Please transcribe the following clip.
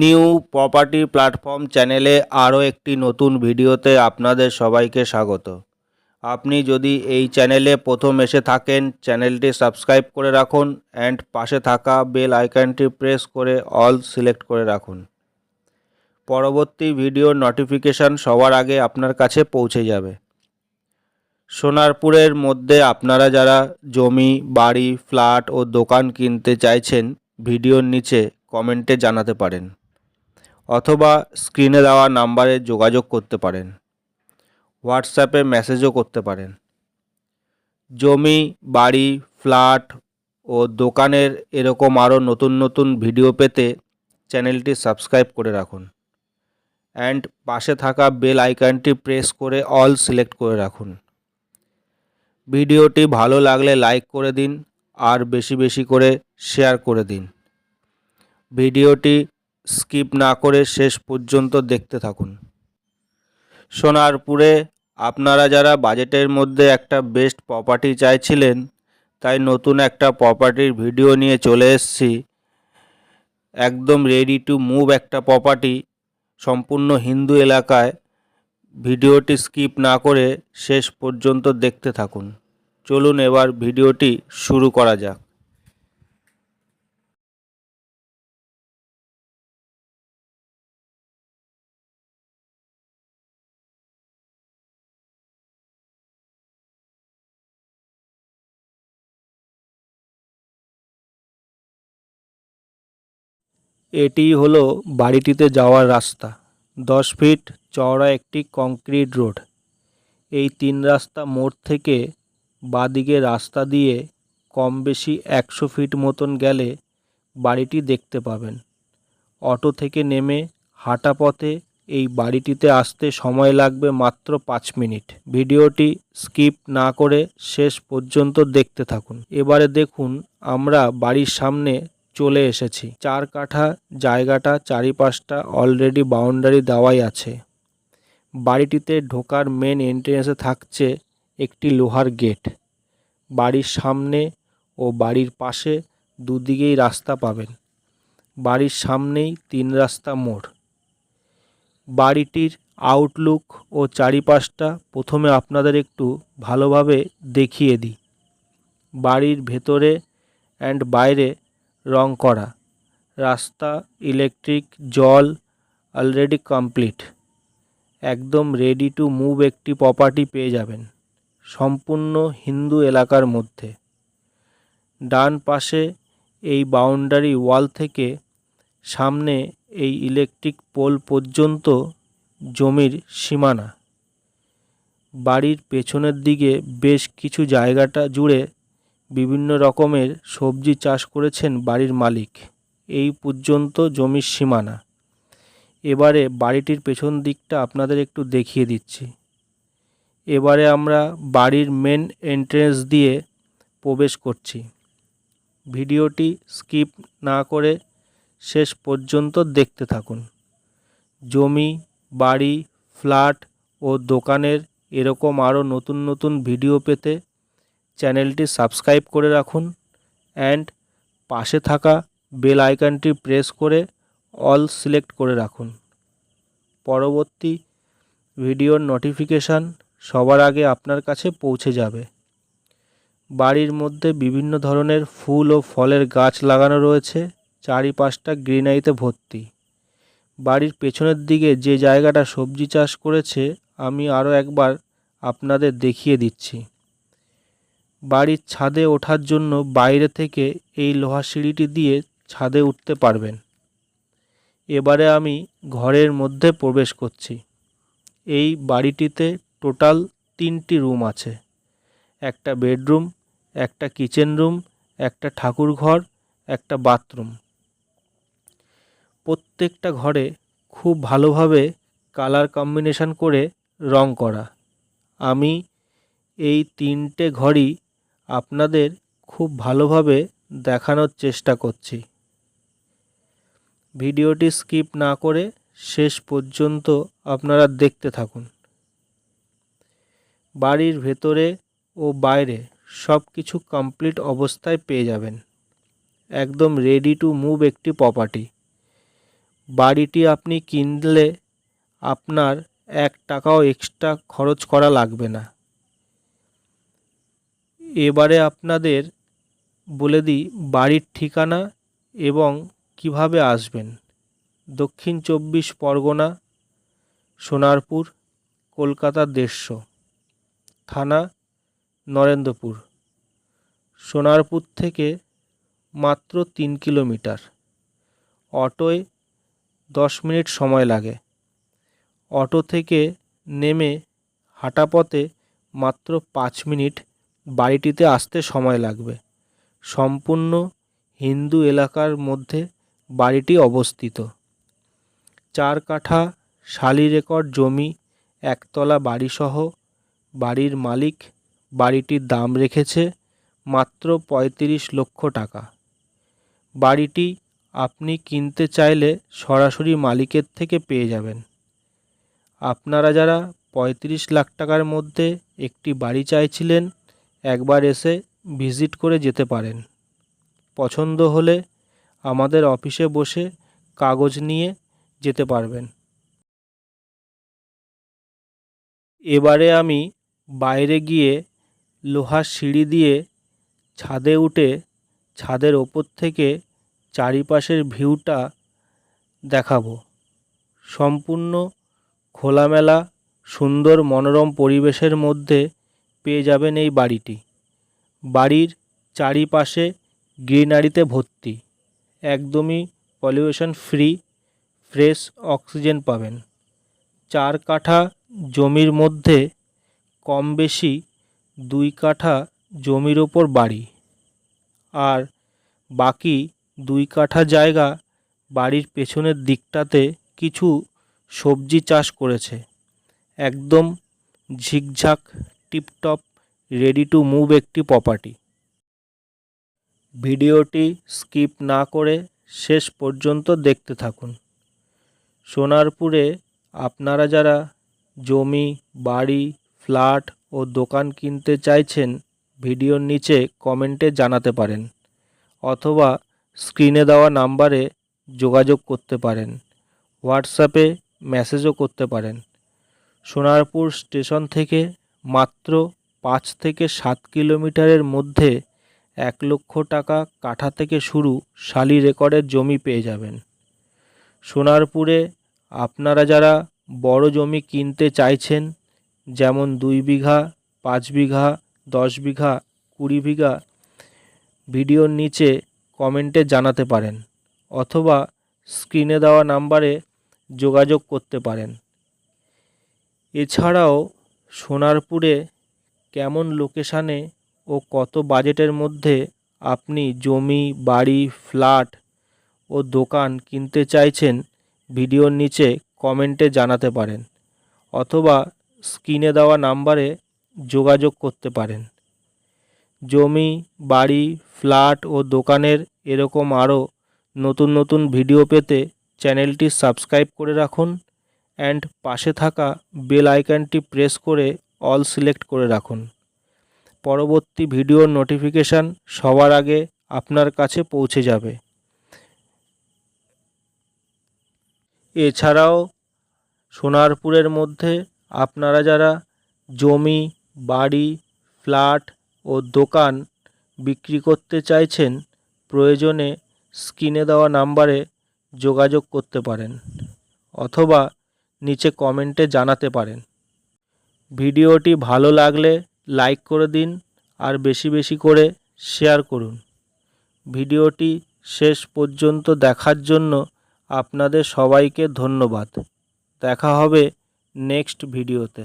New property platform চ্যানেলে আরও একটি নতুন ভিডিওতে আপনাদের সবাইকে স্বাগত। আপনি যদি এই চ্যানেলে প্রথম এসে থাকেন, চ্যানেলটি সাবস্ক্রাইব করে রাখুন অ্যান্ড পাশে থাকা বেল আইকনটি প্রেস করে অল সিলেক্ট করে রাখুন। পরবর্তী ভিডিওর নোটিফিকেশান সবার আগে আপনার কাছে পৌঁছে যাবে। সোনারপুরের মধ্যে আপনারা যারা জমি, বাড়ি, ফ্ল্যাট ও দোকান কিনতে চাইছেন, ভিডিওর নিচে কমেন্টে জানাতে পারেন অথবা স্ক্রিনে দেওয়া নাম্বারে যোগাযোগ করতে পারেন। হোয়াটসঅ্যাপে মেসেজও করতে পারেন। জমি, বাড়ি, ফ্ল্যাট ও দোকানের এরকম আরও নতুন নতুন ভিডিও পেতে চ্যানেলটি সাবস্ক্রাইব করে রাখুন। অ্যান্ড পাশে থাকা বেল আইকনটি প্রেস করে অল সিলেক্ট করে রাখুন। ভিডিওটি ভালো লাগলে লাইক করে দিন আর বেশি বেশি করে শেয়ার করে দিন। ভিডিওটি স্কিপ না করে শেষ পর্যন্ত দেখতে থাকুন। সোনারপুরে আপনারা যারা বাজেটের মধ্যে একটা বেস্ট প্রপার্টি চাইছিলেন, তাই নতুন একটা প্রপার্টির ভিডিও নিয়ে চলে এসেছি। একদম রেডি টু মুভ একটা প্রপার্টি সম্পূর্ণ হিন্দু এলাকায়। ভিডিওটি স্কিপ না করে শেষ পর্যন্ত দেখতে থাকুন। চলুন এবার ভিডিওটি শুরু করা যাক। এটি হলো বাড়িটিতে যাওয়ার রাস্তা। দশ ফিট চওড়া একটি কংক্রিট রোড। এই তিন রাস্তা মোড় থেকে বাদিকে রাস্তা দিয়ে কম বেশি একশো ফিট মতন গেলে বাড়িটি দেখতে পাবেন। অটো থেকে নেমে হাঁটা পথে এই বাড়িটিতে আসতে সময় লাগবে মাত্র পাঁচ মিনিট। ভিডিওটি স্কিপ না করে শেষ পর্যন্ত দেখতে থাকুন। এবারে দেখুন, আমরা বাড়ির সামনে চলে এসেছি। চার কাঠা জায়গাটা চারিপাশটা অলরেডি বাউন্ডারি দেওয়াই আছে। বাড়িটিতে ঢোকার মেন এন্ট্রেন্সে থাকছে একটি লোহার গেট বাড়ির সামনে ও বাড়ির পাশে দুদিকেই রাস্তা পাবেন। বাড়ির সামনেই তিন রাস্তা মোড়। বাড়িটির আউটলুক ও চারিপাশটা প্রথমে আপনাদের একটু ভালোভাবে দেখিয়ে দিই। বাড়ির ভেতরে অ্যান্ড বাইরে রং করা। রাস্তা ইলেকট্রিক জল অলরেডি কমপ্লিট একদম রেডি টু মুভ একটি প্রপার্টি পেয়ে যাবেন। সম্পূর্ণ হিন্দু এলাকার মধ্যে। ডান পাশে এই বাউন্ডারি ওয়াল থেকে সামনে এই ইলেকট্রিক পোল পর্যন্ত জমির সীমানা। বাড়ির পেছনের দিকে বেশ কিছু জায়গাটা জুড়ে বিভিন্ন রকমের সবজি চাষ করেছেন বাড়ির মালিক। এই পর্যন্ত জমির সীমানা। এবারে বাড়িটির পেছন দিকটা আপনাদের একটু দেখিয়ে দিচ্ছি। এবারে আমরা বাড়ির মেন এন্ট্রেন্স দিয়ে প্রবেশ করছি। ভিডিওটি স্কিপ না করে শেষ পর্যন্ত দেখতে থাকুন। জমি, বাড়ি ফ্ল্যাট ও দোকানের এরকম আরও নতুন নতুন ভিডিও পেতে চ্যানেলটি সাবস্ক্রাইব করে রাখুন অ্যান্ড পাশে থাকা বেল আইকনটি প্রেস করে অল সিলেক্ট করে রাখুন। পরবর্তী ভিডিওর নোটিফিকেশান সবার আগে আপনার কাছে পৌঁছে যাবে। বাড়ির মধ্যে বিভিন্ন ধরনের ফুল ও ফলের গাছ লাগানো রয়েছে, চারিপাশটা গ্রিনারিতে ভর্তি। বাড়ির পেছনের দিকে যে জায়গাটা সবজি চাষ করেছে, আমি আরও একবার আপনাদের দেখিয়ে দিচ্ছি। বাড়ির ছাদে ওঠার জন্য বাইরে থেকে এই লোহা সিঁড়িটি দিয়ে ছাদে উঠতে পারবেন। এবারে আমি ঘরের মধ্যে প্রবেশ করছি। এই বাড়িটিতে টোটাল তিনটি রুম আছে। একটা বেডরুম, একটা কিচেন রুম, একটা ঠাকুর ঘর, একটা বাথরুম। প্রত্যেকটা ঘরে খুব ভালোভাবে কালার কম্বিনেশন করে রং করা। আমি এই তিনটে ঘরই আপনাদের খুব ভালোভাবে দেখানোর চেষ্টা করছি। ভিডিওটি স্কিপ না করে শেষ পর্যন্ত আপনারা দেখতে থাকুন। বাড়ির ভেতরে ও বাইরে সব কিছু কমপ্লিট অবস্থায় পেয়ে যাবেন। একদম রেডি টু মুভ একটি প্রপার্টি বাড়িটি আপনি কিনলে আপনার এক টাকাও এক্সট্রা খরচ করা লাগবে না। এবারে আপনাদের বলে দিই বাড়ির ঠিকানা এবং কীভাবে আসবেন। দক্ষিণ চব্বিশ পরগনা, সোনারপুর, কলকাতা দেড়শো, থানা নরেন্দ্রপুর। সোনারপুর থেকে মাত্র তিন কিলোমিটার। অটোয় দশ মিনিট সময় লাগে। অটো থেকে নেমে হাঁটা পথে মাত্র পাঁচ মিনিট বাড়িটিতে আসতে সময় লাগবে। সম্পূর্ণ হিন্দু এলাকার মধ্যে বাড়িটি অবস্থিত। চার কাঠা শালি রেকর্ড জমি, একতলা বাড়িসহ বাড়ির মালিক বাড়িটির দাম রেখেছে মাত্র পঁয়ত্রিশ লক্ষ টাকা। বাড়িটি আপনি কিনতে চাইলে সরাসরি মালিকের থেকে পেয়ে যাবেন। আপনারা যারা পঁয়ত্রিশ লাখ টাকার মধ্যে একটি বাড়ি চাইছিলেন একবার এসে ভিজিট করে যেতে পারেন। পছন্দ হলে আমাদের অফিসে বসে কাগজ নিয়ে যেতে পারবেন। এবারে আমি বাইরে গিয়ে লোহার সিঁড়ি দিয়ে ছাদে উঠে ছাদের ওপর থেকে চারিপাশের ভিউটা দেখাবো। সম্পূর্ণ খোলামেলা, সুন্দর, মনোরম পরিবেশের মধ্যে পেয়ে যাবেন এই বাড়িটি। বাড়ির চারিপাশে গ্রিনারিতে ভর্তি। একদমই পলিউশন ফ্রি, ফ্রেশ অক্সিজেন পাবেন। চার কাঠা জমির মধ্যে কম বেশি দুই কাঠা জমির ওপর বাড়ি। আর বাকি দুই কাঠা জায়গা বাড়ির পেছনের দিকটাতে কিছু সবজি চাষ করেছে। একদম ঝিকঝাক টিপটপ রেডি টু মুভ একটি প্রপার্টি ভিডিওটি স্কিপ না করে শেষ পর্যন্ত দেখতে থাকুন। সোনারপুরে আপনারা যারা জমি, বাড়ি ফ্ল্যাট ও দোকান কিনতে চাইছেন, ভিডিওর নিচে কমেন্টে জানাতে পারেন অথবা স্ক্রিনে দেওয়া নাম্বারে যোগাযোগ করতে পারেন হোয়াটসঅ্যাপে মেসেজও করতে পারেন। সোনারপুর স্টেশন থেকে মাত্র পাঁচ থেকে সাত কিলোমিটারের মধ্যে এক লক্ষ টাকা কাঠা থেকে শুরু শালি রেকর্ডের জমি পেয়ে যাবেন। সোনারপুরে আপনারা যারা বড় জমি কিনতে চাইছেন, যেমন দুই বিঘা, পাঁচ বিঘা, দশ বিঘা, কুড়ি বিঘা, ভিডিওর নিচে কমেন্টে জানাতে পারেন অথবা স্ক্রিনে দেওয়া নাম্বারে যোগাযোগ করতে পারেন। এছাড়াও সোনারপুরে কেমন লোকেশানে ও কত বাজেটের মধ্যে আপনি জমি, বাড়ি, ফ্ল্যাট ও দোকান কিনতে চাইছেন ভিডিওর নিচে কমেন্টে জানাতে পারেন অথবা স্ক্রিনে দেওয়া নাম্বারে যোগাযোগ করতে পারেন। জমি, বাড়ি, ফ্ল্যাট ও দোকানের এরকম আরও নতুন নতুন ভিডিও পেতে চ্যানেলটি সাবস্ক্রাইব করে রাখুন। অ্যান্ড পাশে থাকা বেল আইকনটি প্রেস করে অল সিলেক্ট করে রাখুন। পরবর্তী ভিডিওর নোটিফিকেশান সবার আগে আপনার কাছে পৌঁছে যাবে। এছাড়াও সোনারপুরের মধ্যে আপনারা যারা জমি, বাড়ি ফ্ল্যাট ও দোকান বিক্রি করতে চাইছেন, প্রয়োজনে স্ক্রিনে দেওয়া নাম্বারে যোগাযোগ করতে পারেন। অথবা নিচে কমেন্টে জানাতে পারেন। ভিডিওটি ভালো লাগলে লাইক করে দিন আর বেশি বেশি করে শেয়ার করুন। ভিডিওটি শেষ পর্যন্ত দেখার জন্য আপনাদের সবাইকে ধন্যবাদ। দেখা হবে নেক্সট ভিডিওতে।